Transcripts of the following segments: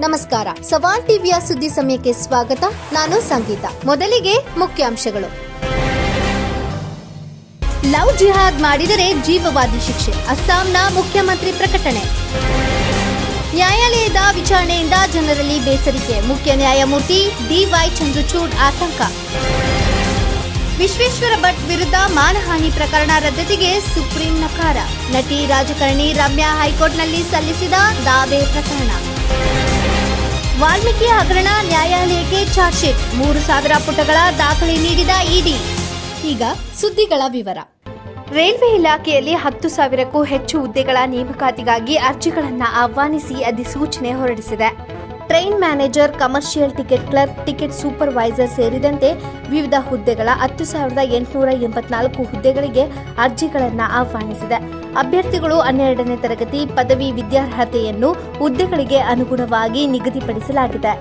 ನಮಸ್ಕಾರ. ಸವಾಲ್ ಟಿವಿಯ ಸುದ್ದಿ ಸಮಯಕ್ಕೆ ಸ್ವಾಗತ. ನಾನು ಸಂಗೀತ. ಮೊದಲಿಗೆ ಮುಖ್ಯಾಂಶಗಳು. ಲವ್ ಜಿಹಾದ್ ಮಾಡಿದರೆ ಜೀವವಾದಿ ಶಿಕ್ಷೆ. ಅಸ್ಸಾಂನ ಮುಖ್ಯಮಂತ್ರಿ ಪ್ರಕಟಣೆ. ನ್ಯಾಯಾಲಯದ ವಿಚಾರಣೆಯಿಂದ ಜನರಲ್ಲಿ ಬೇಸರಿಕೆ. ಮುಖ್ಯ ನ್ಯಾಯಮೂರ್ತಿ ಡಿವೈ ಚಂದ್ರಚೂಡ್ ಆತಂಕ. ವಿಶ್ವೇಶ್ವರ ಭಟ್ ವಿರುದ್ಧ ಮಾನಹಾನಿ ಪ್ರಕರಣ ರದ್ದತಿಗೆ ಸುಪ್ರೀಂ ನಕಾರ. ನಟಿ ರಾಜಕಾರಣಿ ರಮ್ಯಾ ಹೈಕೋರ್ಟ್ನಲ್ಲಿ ಸಲ್ಲಿಸಿದ ದಾವೆ ಪ್ರಕರಣ. ವಾಲ್ಮೀಕಿ ಹಗರಣ ನ್ಯಾಯಾಲಯಕ್ಕೆ ಚಾರ್ಜ್ ಶೀಟ್. ಮೂರು ಸಾವಿರ ಪುಟಗಳ ದಾಖಲೆ ನೀಡಿದ ಇಡಿ. ಈಗ ಸುದ್ದಿಗಳ ವಿವರ. ರೈಲ್ವೆ ಇಲಾಖೆಯಲ್ಲಿ ಹತ್ತು ಸಾವಿರಕ್ಕೂ ಹೆಚ್ಚು ಹುದ್ದೆಗಳ ನೇಮಕಾತಿಗಾಗಿ ಅರ್ಜಿಗಳನ್ನು ಆಹ್ವಾನಿಸಿ ಅಧಿಸೂಚನೆ ಹೊರಡಿಸಿದೆ. Train manager, commercial ticket clerk, ticket supervisor ಸೇರಿದಂತೆ ವಿವಿಧ ಹುದ್ದೆಗಳ ಹತ್ತು ಸಾವಿರದ ಎಂಟುನೂರ ಎಂಬತ್ನಾಲ್ಕು ಹುದ್ದೆಗಳಿಗೆ ಅರ್ಜಿಗಳನ್ನು ಆಹ್ವಾನಿಸಿದೆ. ಅಭ್ಯರ್ಥಿಗಳು ಹನ್ನೆರಡನೇ ತರಗತಿ ಪದವಿ ವಿದ್ಯಾರ್ಹತೆಯನ್ನು ಹುದ್ದೆಗಳಿಗೆ ಅನುಗುಣವಾಗಿ ನಿಗದಿಪಡಿಸಲಾಗಿದೆ.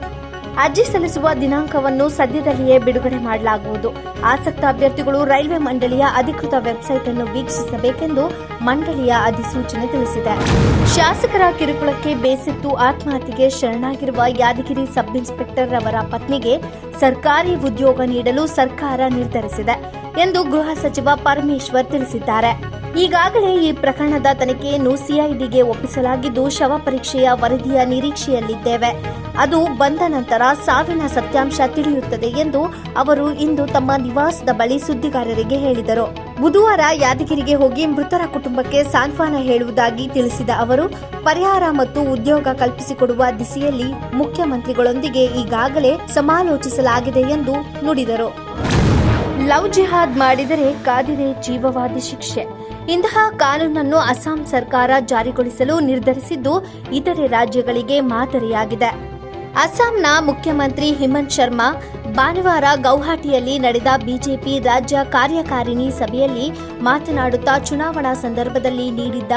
ಅರ್ಜಿ ಸಲ್ಲಿಸುವ ದಿನಾಂಕವನ್ನು ಸದ್ಯದಲ್ಲಿಯೇ ಬಿಡುಗಡೆ ಮಾಡಲಾಗುವುದು. ಆಸಕ್ತ ಅಭ್ಯರ್ಥಿಗಳು ರೈಲ್ವೆ ಮಂಡಳಿಯ ಅಧಿಕೃತ ವೆಬ್ಸೈಟ್ ಅನ್ನು ವೀಕ್ಷಿಸಬೇಕೆಂದು ಮಂಡಳಿಯ ಅಧಿಸೂಚನೆ ತಿಳಿಸಿದೆ. ಶಾಸಕರ ಕಿರುಕುಳಕ್ಕೆ ಬೇಸತ್ತು ಆತ್ಮಹತ್ಯೆಗೆ ಶರಣಾಗಿರುವ ಯಾದಗಿರಿ ಸಬ್ ಇನ್ಸ್ಪೆಕ್ಟರ್ ಅವರ ಪತ್ನಿಗೆ ಸರ್ಕಾರಿ ಉದ್ಯೋಗ ನೀಡಲು ಸರ್ಕಾರ ನಿರ್ಧರಿಸಿದೆ ಎಂದು ಗೃಹ ಸಚಿವ ಪರಮೇಶ್ವರ್ ತಿಳಿಸಿದ್ದಾರೆ. ಈಗಾಗಲೇ ಈ ಪ್ರಕರಣದ ತನಿಖೆಯನ್ನು ಸಿಐಡಿಗೆ ಒಪ್ಪಿಸಲಾಗಿದ್ದು ಶವ ಪರೀಕ್ಷೆಯ ವರದಿಯ ನಿರೀಕ್ಷೆಯಲ್ಲಿದ್ದೇವೆ. ಅದು ಬಂದ ನಂತರ ಸಾವಿನ ಸತ್ಯಾಂಶ ತಿಳಿಯುತ್ತದೆ ಎಂದು ಅವರು ಇಂದು ತಮ್ಮ ನಿವಾಸದ ಬಳಿ ಸುದ್ದಿಗಾರರಿಗೆ ಹೇಳಿದರು. ಬುಧವಾರ ಯಾದಗಿರಿಗೆ ಹೋಗಿ ಮೃತರ ಕುಟುಂಬಕ್ಕೆ ಸಾಂತ್ವನ ಹೇಳುವುದಾಗಿ ತಿಳಿಸಿದ ಅವರು, ಪರಿಹಾರ ಮತ್ತು ಉದ್ಯೋಗ ಕಲ್ಪಿಸಿಕೊಡುವ ದಿಸೆಯಲ್ಲಿ ಮುಖ್ಯಮಂತ್ರಿಗಳೊಂದಿಗೆ ಈಗಾಗಲೇ ಸಮಾಲೋಚಿಸಲಾಗಿದೆ ಎಂದು ನುಡಿದರು. ಲವ್ ಜಿಹಾದ್ ಮಾಡಿದರೆ ಕಾದಿದೆ ಜೀವವಾದಿ ಶಿಕ್ಷೆ. ಇಂತಹ ಕಾನೂನನ್ನು ಅಸ್ಸಾಂ ಸರ್ಕಾರ ಜಾರಿಗೊಳಿಸಲು ನಿರ್ಧರಿಸಿದ್ದು ಇತರೆ ರಾಜ್ಯಗಳಿಗೆ ಮಾದರಿಯಾಗಿದೆ. ಅಸ್ಸಾಂನ ಮುಖ್ಯಮಂತ್ರಿ ಹಿಮಂತ್ ಶರ್ಮಾ ಭಾನುವಾರ ಗೌಹಾಟಿಯಲ್ಲಿ ನಡೆದ ಬಿಜೆಪಿ ರಾಜ್ಯ ಕಾರ್ಯಕಾರಿಣಿ ಸಭೆಯಲ್ಲಿ ಮಾತನಾಡುತ್ತಾ ಚುನಾವಣಾ ಸಂದರ್ಭದಲ್ಲಿ ನೀಡಿದ್ದ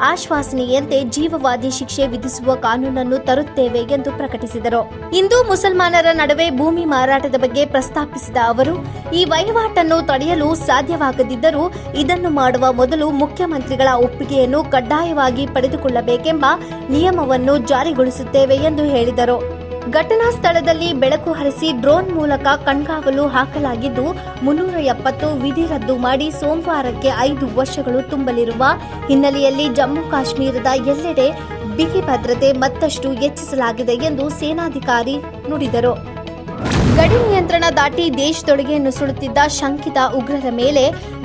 ಆಶ್ವಾಸನೆಯಂತೆ ಜೀವವಾದಿ ಶಿಕ್ಷೆ ವಿಧಿಸುವ ಕಾನೂನನ್ನು ತರುತ್ತೇವೆ ಎಂದು ಪ್ರಕಟಿಸಿದರು. ಇಂದು ಮುಸಲ್ಮಾನರ ನಡುವೆ ಭೂಮಿ ಮಾರಾಟದ ಬಗ್ಗೆ ಪ್ರಸ್ತಾಪಿಸಿದ ಅವರು, ಈ ವಹಿವಾಟನ್ನು ತಡೆಯಲು ಸಾಧ್ಯವಾಗದಿದ್ದರೂ ಇದನ್ನು ಮಾಡುವ ಮೊದಲು ಮುಖ್ಯಮಂತ್ರಿಗಳ ಒಪ್ಪಿಗೆಯನ್ನು ಕಡ್ಡಾಯವಾಗಿ ಪಡೆದುಕೊಳ್ಳಬೇಕೆಂಬ ನಿಯಮವನ್ನು ಜಾರಿಗೊಳಿಸುತ್ತೇವೆ ಎಂದು ಹೇಳಿದರು. ಘಟನಾ ಸ್ಥಳದಲ್ಲಿ ಬೆಳಕು ಹರಿಸಿ ಡ್ರೋನ್ ಮೂಲಕ ಕಣ್ಗಾವಲು ಹಾಕಲಾಗಿದ್ದು, ಮುನ್ನೂರ ಎಪ್ಪತ್ತು ವಿಧಿ ರದ್ದು ಮಾಡಿ ಸೋಮವಾರಕ್ಕೆ ಐದು ವರ್ಷಗಳು ತುಂಬಲಿರುವ ಹಿನ್ನೆಲೆಯಲ್ಲಿ ಜಮ್ಮು ಕಾಶ್ಮೀರದ ಎಲ್ಲೆಡೆ ಬಿಗಿ ಭದ್ರತೆ ಮತ್ತಷ್ಟು ಹೆಚ್ಚಿಸಲಾಗಿದೆ ಎಂದು ಸೇನಾಧಿಕಾರಿ ನುಡಿದರು. ಗಡಿ ನಿಯಂತ್ರಣ ದಾಟಿ ದೇಶದೊಳಗೆ ನುಸುಳುತ್ತಿದ್ದ ಶಂಕಿತ ಉಗ್ರರ ಮೇಲೆ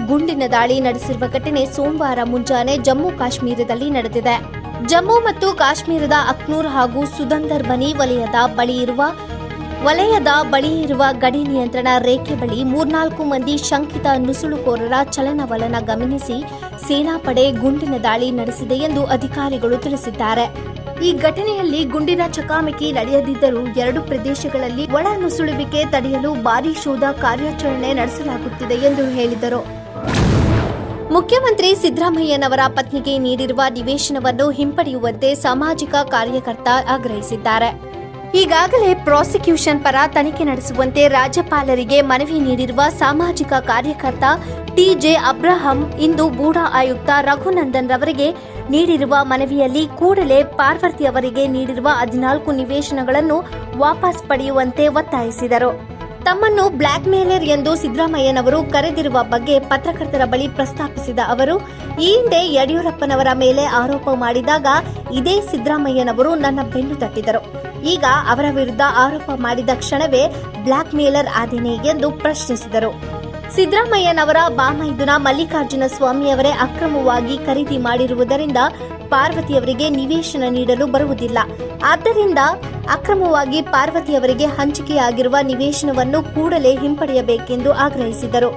ಗುಂಡಿನ ದಾಳಿ ನಡೆಸಿರುವ ಘಟನೆ ಸೋಮವಾರ ಮುಂಜಾನೆ ಜಮ್ಮು ಕಾಶ್ಮೀರದಲ್ಲಿ ನಡೆದಿದೆ. ಜಮ್ಮು ಮತ್ತು ಕಾಶ್ಮೀರದ ಅಕ್ನೂರ್ ಹಾಗೂ ಸುಧಂಧರ್ ಬನಿ ವಲಯದ ಬಳಿ ಇರುವ, ವಲಯದ ಬಳಿ ಇರುವ ಗಡಿ ನಿಯಂತ್ರಣ ರೇಖೆ ಬಳಿ ಮೂರ್ನಾಲ್ಕು ಮಂದಿ ಶಂಕಿತ ನುಸುಳುಕೋರರ ಚಲನವಲನ ಗಮನಿಸಿ ಸೇನಾಪಡೆ ಗುಂಡಿನ ದಾಳಿ ನಡೆಸಿದೆ ಎಂದು ಅಧಿಕಾರಿಗಳು ತಿಳಿಸಿದ್ದಾರೆ. ಈ ಘಟನೆಯಲ್ಲಿ ಗುಂಡಿನ ಚಕಾಮಕಿ ನಡೆಯದಿದ್ದರೂ ಎರಡು ಪ್ರದೇಶಗಳಲ್ಲಿ ಒಳ ನುಸುಳುವಿಕೆ ತಡೆಯಲು ಭಾರೀ ಶೋಧ ಕಾರ್ಯಾಚರಣೆ ನಡೆಸಲಾಗುತ್ತಿದೆ ಎಂದು ಹೇಳಿದರು. ಮುಖ್ಯಮಂತ್ರಿ ಸಿದ್ದರಾಮಯ್ಯನವರ ಪತ್ನಿಗೆ ನೀಡಿರುವ ನಿವೇಶನವನ್ನು ಹಿಂಪಡೆಯುವಂತೆ ಸಾಮಾಜಿಕ ಕಾರ್ಯಕರ್ತ ಆಗ್ರಹಿಸಿದ್ದಾರೆ. ಈಗಾಗಲೇ ಪ್ರಾಸಿಕ್ಯೂಷನ್ ಪರ ತನಿಖೆ ನಡೆಸುವಂತೆ ರಾಜ್ಯಪಾಲರಿಗೆ ಮನವಿ ನೀಡಿರುವ ಸಾಮಾಜಿಕ ಕಾರ್ಯಕರ್ತ ಟಿಜೆ ಅಬ್ರಹಂ ಇಂದು ಬೂಡಾ ಆಯುಕ್ತ ರಘುನಂದನ್ ರವರಿಗೆ ನೀಡಿರುವ ಮನವಿಯಲ್ಲಿ ಕೂಡಲೇ ಪಾರ್ವತಿ ಅವರಿಗೆ ನೀಡಿರುವ ಹದಿನಾಲ್ಕು ನಿವೇಶನಗಳನ್ನು ವಾಪಸ್ ಪಡೆಯುವಂತೆ ಒತ್ತಾಯಿಸಿದರು. ತಮ್ಮನ್ನು ಬ್ಲ್ಯಾಕ್ ಮೇಲರ್ ಎಂದು ಸಿದ್ದರಾಮಯ್ಯನವರು ಕರೆದಿರುವ ಬಗ್ಗೆ ಪತ್ರಕರ್ತರ ಬಳಿ ಪ್ರಸ್ತಾಪಿಸಿದ ಅವರು, ಈ ಹಿಂದೆ ಯಡಿಯೂರಪ್ಪನವರ ಮೇಲೆ ಆರೋಪ ಮಾಡಿದಾಗ ಇದೇ ಸಿದ್ದರಾಮಯ್ಯನವರು ನನ್ನ ಬೆನ್ನು ತಟ್ಟಿದರು. ಈಗ ಅವರ ವಿರುದ್ಧ ಆರೋಪ ಮಾಡಿದ ಕ್ಷಣವೇ ಬ್ಲ್ಯಾಕ್ ಮೇಲರ್ ಆದೇನೆ ಎಂದು ಪ್ರಶ್ನಿಸಿದರು. ಸಿದ್ದರಾಮಯ್ಯನವರ ಬಾಮೈದುನ ಮಲ್ಲಿಕಾರ್ಜುನ ಸ್ವಾಮಿಯವರೇ ಅಕ್ರಮವಾಗಿ ಖರೀದಿ ಮಾಡಿರುವುದರಿಂದ ಪಾರ್ವತಿಯವರಿಗೆ ನಿವೇಶನ ನೀಡಲು ಬರುವುದಿಲ್ಲ. ಆದ್ದರಿಂದ ಅಕ್ರಮವಾಗಿ ಪಾರ್ವತಿಯವರಿಗೆ ಹಂಚಿಕೆಯಾಗಿರುವ ನಿವೇಶನವನ್ನು ಕೂಡಲೇ ಹಿಂಪಡೆಯಬೇಕೆಂದು ಆಗ್ರಹಿಸಿದರು.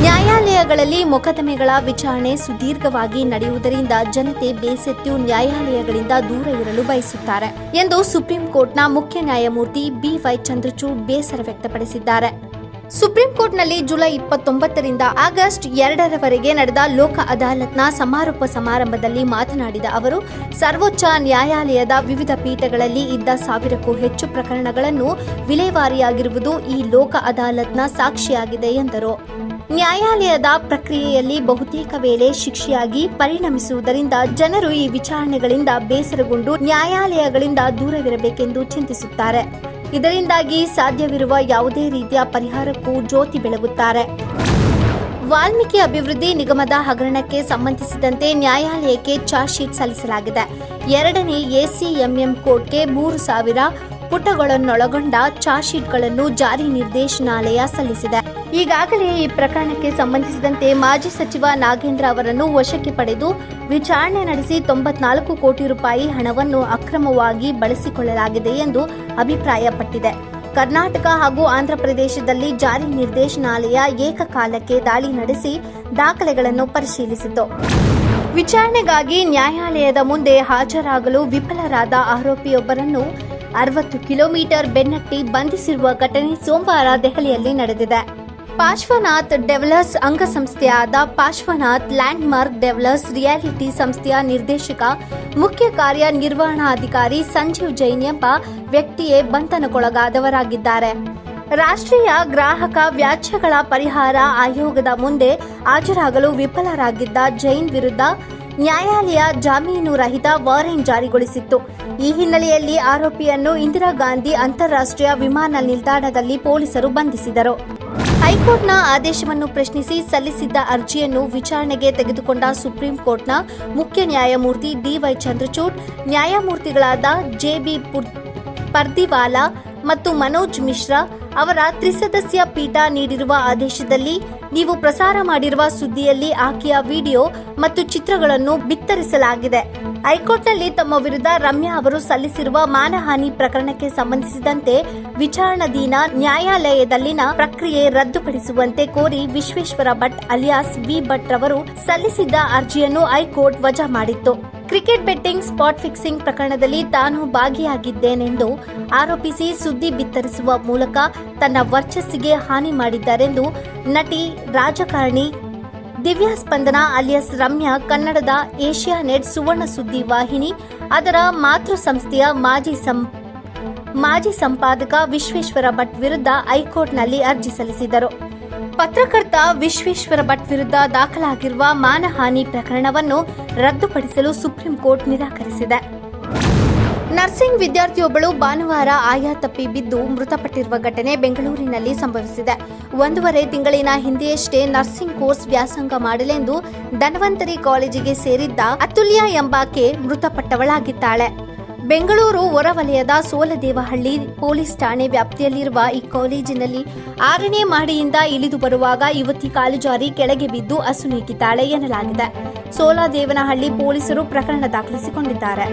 ನ್ಯಾಯಾಲಯಗಳಲ್ಲಿ ಮೊಕದ್ದಮೆಗಳ ವಿಚಾರಣೆ ಸುದೀರ್ಘವಾಗಿ ನಡೆಯುವುದರಿಂದ ಜನತೆ ಬೇಸತ್ತು ನ್ಯಾಯಾಲಯಗಳಿಂದ ದೂರ ಇರಲು ಬಯಸುತ್ತಾರೆ ಎಂದು ಸುಪ್ರೀಂ ಕೋರ್ಟ್ನ ಮುಖ್ಯ ನ್ಯಾಯಮೂರ್ತಿ ಬಿವೈ ಚಂದ್ರಚೂಡ್ ಬೇಸರ ವ್ಯಕ್ತಪಡಿಸಿದ್ದಾರೆ. ಸುಪ್ರೀಂ ಕೋರ್ಟ್ನಲ್ಲಿ ಜುಲೈ ಇಪ್ಪತ್ತೊಂಬತ್ತರಿಂದ ಆಗಸ್ಟ್ ಎರಡರವರೆಗೆ ನಡೆದ ಲೋಕ ಅದಾಲತ್ನ ಸಮಾರೋಪ ಸಮಾರಂಭದಲ್ಲಿ ಮಾತನಾಡಿದ ಅವರು, ಸರ್ವೋಚ್ಚ ನ್ಯಾಯಾಲಯದ ವಿವಿಧ ಪೀಠಗಳಲ್ಲಿ ಇದ್ದ ಸಾವಿರಕ್ಕೂ ಹೆಚ್ಚು ಪ್ರಕರಣಗಳನ್ನು ವಿಲೇವಾರಿಯಾಗಿರುವುದು ಈ ಲೋಕ ಅದಾಲತ್ನ ಸಾಕ್ಷಿಯಾಗಿದೆ ಎಂದರು. ನ್ಯಾಯಾಲಯದ ಪ್ರಕ್ರಿಯೆಯಲ್ಲಿ ಬಹುತೇಕ ವೇಳೆ ಶಿಕ್ಷೆಯಾಗಿ ಪರಿಣಮಿಸುವುದರಿಂದ ಜನರು ಈ ವಿಚಾರಣೆಗಳಿಂದ ಬೇಸರಗೊಂಡು ನ್ಯಾಯಾಲಯಗಳಿಂದ ದೂರವಿರಬೇಕೆಂದು ಚಿಂತಿಸುತ್ತಾರೆ. ಇದರಿಂದಾಗಿ ಸಾಧ್ಯವಿರುವ ಯಾವುದೇ ರೀತಿಯ ಪರಿಹಾರಕ್ಕೂ ಜ್ಯೋತಿ ಬೆಳಗುತ್ತಾರೆ. ವಾಲ್ಮೀಕಿ ಅಭಿವೃದ್ಧಿ ನಿಗಮದ ಹಗರಣಕ್ಕೆ ಸಂಬಂಧಿಸಿದಂತೆ ನ್ಯಾಯಾಲಯಕ್ಕೆ ಚಾರ್ಜ್ ಶೀಟ್ ಸಲ್ಲಿಸಲಾಗಿದೆ. ಎರಡನೇ ಎಸಿಎಂಎಂ ಕೋರ್ಟ್ಗೆ ಮೂರು ಸಾವಿರ ಪುಟಗಳನ್ನೊಳಗೊಂಡ ಚಾರ್ಜ್ ಶೀಟ್ಗಳನ್ನು ಜಾರಿ ನಿರ್ದೇಶನಾಲಯ ಸಲ್ಲಿಸಿದೆ. ಈಗಾಗಲೇ ಈ ಪ್ರಕರಣಕ್ಕೆ ಸಂಬಂಧಿಸಿದಂತೆ ಮಾಜಿ ಸಚಿವ ನಾಗೇಂದ್ರ ಅವರನ್ನು ವಶಕ್ಕೆ ಪಡೆದು ವಿಚಾರಣೆ ನಡೆಸಿ ತೊಂಬತ್ನಾಲ್ಕು ಕೋಟಿ ರೂಪಾಯಿ ಹಣವನ್ನು ಅಕ್ರಮವಾಗಿ ಬಳಸಿಕೊಳ್ಳಲಾಗಿದೆ ಎಂದು ಅಭಿಪ್ರಾಯಪಟ್ಟಿದೆ. ಕರ್ನಾಟಕ ಹಾಗೂ ಆಂಧ್ರಪ್ರದೇಶದಲ್ಲಿ ಜಾರಿ ನಿರ್ದೇಶನಾಲಯ ಏಕಕಾಲಕ್ಕೆ ದಾಳಿ ನಡೆಸಿ ದಾಖಲೆಗಳನ್ನು ಪರಿಶೀಲಿಸಿತು ವಿಚಾರಣೆಗಾಗಿ ನ್ಯಾಯಾಲಯದ ಮುಂದೆ ಹಾಜರಾಗಲು ವಿಫಲರಾದ ಆರೋಪಿಯೊಬ್ಬರನ್ನು ಅರವತ್ತು ಕಿಲೋಮೀಟರ್ ಬೆನ್ನಟ್ಟಿ ಬಂಧಿಸಿರುವ ಘಟನೆ ಸೋಮವಾರ ದೆಹಲಿಯಲ್ಲಿ ನಡೆದಿದೆ. ಪಾಶ್ವನಾಥ್ ಡೆವಲರ್ಸ್ ಅಂಗಸಂಸ್ಥೆಯಾದ ಪಾಶ್ವನಾಥ್ ಲ್ಯಾಂಡ್ಮಾರ್ಕ್ ಡೆವಲರ್ಸ್ ರಿಯಾಲಿಟಿ ಸಂಸ್ಥೆಯ ನಿರ್ದೇಶಕ, ಮುಖ್ಯ ಕಾರ್ಯನಿರ್ವಹಣಾಧಿಕಾರಿ ಸಂಜೀವ್ ಜೈನ್ ಎಂಬ ವ್ಯಕ್ತಿಯೇ ಬಂಧನಕ್ಕೊಳಗಾದವರಾಗಿದ್ದಾರೆ. ರಾಷ್ಟ್ರೀಯ ಗ್ರಾಹಕ ವ್ಯಾಜ್ಯಗಳ ಪರಿಹಾರ ಆಯೋಗದ ಮುಂದೆ ಹಾಜರಾಗಲು ವಿಫಲರಾಗಿದ್ದ ಜೈನ್ ವಿರುದ್ಧ ನ್ಯಾಯಾಲಯ ಜಾಮೀನು ರಹಿತ ವಾರೆಂಟ್ ಜಾರಿಗೊಳಿಸಿತ್ತು. ಈ ಹಿನ್ನೆಲೆಯಲ್ಲಿ ಆರೋಪಿಯನ್ನು ಇಂದಿರಾ ಗಾಂಧಿ ಅಂತಾರಾಷ್ಟ್ರೀಯ ವಿಮಾನ ನಿಲ್ದಾಣದಲ್ಲಿ ಪೊಲೀಸರು ಬಂಧಿಸಿದರು. ಹೈಕೋರ್ಟ್ನ ಆದೇಶವನ್ನು ಪ್ರಶ್ನಿಸಿ ಸಲ್ಲಿಸಿದ್ದ ಅರ್ಜಿಯನ್ನು ವಿಚಾರಣೆಗೆ ತೆಗೆದುಕೊಂಡ ಸುಪ್ರೀಂ ಕೋರ್ಟ್ನ ಮುಖ್ಯ ನ್ಯಾಯಮೂರ್ತಿ ಡಿವೈ ಚಂದ್ರಚೂಡ್, ನ್ಯಾಯಮೂರ್ತಿಗಳಾದ ಜೆಬಿ ಪರ್ದಿವಾಲಾ ಮತ್ತು ಮನೋಜ್ ಮಿಶ್ರಾ ಅವರ ತ್ರಿಸದಸ್ಯ ಪೀಠ ನೀಡಿರುವ ಆದೇಶದಲ್ಲಿ ನೀವು ಪ್ರಸಾರ ಮಾಡಿರುವ ಸುದ್ದಿಯಲ್ಲಿ ಆಕೆಯ ವಿಡಿಯೋ ಮತ್ತು ಚಿತ್ರಗಳನ್ನು ಬಿತ್ತರಿಸಲಾಗಿದೆ. ಹೈಕೋರ್ಟ್ನಲ್ಲಿ ತಮ್ಮ ವಿರುದ್ಧ ರಮ್ಯಾ ಅವರು ಸಲ್ಲಿಸಿರುವ ಮಾನಹಾನಿ ಪ್ರಕರಣಕ್ಕೆ ಸಂಬಂಧಿಸಿದಂತೆ ವಿಚಾರಣಾಧೀನ ನ್ಯಾಯಾಲಯದಲ್ಲಿನ ಪ್ರಕ್ರಿಯೆ ರದ್ದುಪಡಿಸುವಂತೆ ಕೋರಿ ವಿಶ್ವೇಶ್ವರ ಭಟ್ ಅಲಿಯಾಸ್ ವಿ ಭಟ್ ರವರು ಸಲ್ಲಿಸಿದ್ದ ಅರ್ಜಿಯನ್ನು ಹೈಕೋರ್ಟ್ ವಜಾ ಮಾಡಿತ್ತು. ಕ್ರಿಕೆಟ್ ಬೆಟ್ಟಿಂಗ್ ಸ್ಪಾಟ್ ಫಿಕ್ಸಿಂಗ್ ಪ್ರಕರಣದಲ್ಲಿ ತಾನು ಭಾಗಿಯಾಗಿದ್ದೇನೆಂದು ಆರೋಪಿಸಿ ಸುದ್ದಿ ಬಿತ್ತರಿಸುವ ಮೂಲಕ ತನ್ನ ವರ್ಚಸ್ಸಿಗೆ ಹಾನಿ ಮಾಡಿದ್ದಾರೆಂದು ನಟಿ ರಾಜಕಾರಣಿ ದಿವ್ಯಾ ಸ್ಪಂದನ ಅಲಿಯಸ್ ರಮ್ಯಾ, ಕನ್ನಡದ ಏಷ್ಯಾ ನೆಟ್ ಸುವರ್ಣ ಸುದ್ದಿ ವಾಹಿನಿ, ಅದರ ಮಾತೃ ಸಂಸ್ಥೆಯ ಮಾಜಿ ಮಾಜಿ ಸಂಪಾದಕ ವಿಶ್ವೇಶ್ವರ ಭಟ್ ವಿರುದ್ಧ ಹೈಕೋರ್ಟ್ನಲ್ಲಿ ಅರ್ಜಿ ಸಲ್ಲಿಸಿದರು ಪತ್ರಕರ್ತ ವಿಶ್ವೇಶ್ವರ ಭಟ್ ವಿರುದ್ಧ ದಾಖಲಾಗಿರುವ ಮಾನಹಾನಿ ಪ್ರಕರಣವನ್ನು ರದ್ದುಪಡಿಸಲು ಸುಪ್ರೀಂ ಕೋರ್ಟ್ ನಿರಾಕರಿಸಿದೆ. ನರ್ಸಿಂಗ್ ವಿದ್ಯಾರ್ಥಿಯೊಬ್ಬಳು ಭಾನುವಾರ ಆಯಾ ತಪ್ಪಿ ಬಿದ್ದು ಮೃತಪಟ್ಟಿರುವ ಘಟನೆ ಬೆಂಗಳೂರಿನಲ್ಲಿ ಸಂಭವಿಸಿದೆ. ಒಂದೂವರೆ ತಿಂಗಳಿನ ಹಿಂದೆಯಷ್ಟೇ ನರ್ಸಿಂಗ್ ಕೋರ್ಸ್ ವ್ಯಾಸಂಗ ಮಾಡಲೆಂದು ಧನ್ವಂತರಿ ಕಾಲೇಜಿಗೆ ಸೇರಿದ್ದ ಅತುಲ್ಯ ಎಂಬಾಕೆ ಮೃತಪಟ್ಟವಳಾಗಿದ್ದಾಳೆ. ಬೆಂಗಳೂರು ಹೊರವಲಯದ ಸೋಲದೇವಹಳ್ಳಿ ಪೊಲೀಸ್ ಠಾಣೆ ವ್ಯಾಪ್ತಿಯಲ್ಲಿರುವ ಈ ಕಾಲೇಜಿನಲ್ಲಿ ಆರನೇ ಮಹಡಿಯಿಂದ ಇಳಿದು ಬರುವಾಗ ಯುವತಿ ಕಾಲು ಜಾರಿ ಕೆಳಗೆ ಬಿದ್ದು ಅಸುನೀಗಿದ್ದಾಳೆ ಎನ್ನಲಾಗಿದೆ. ಸೋಲದೇವನಹಳ್ಳಿ ಪೊಲೀಸರು ಪ್ರಕರಣ ದಾಖಲಿಸಿಕೊಂಡಿದ್ದಾರೆ.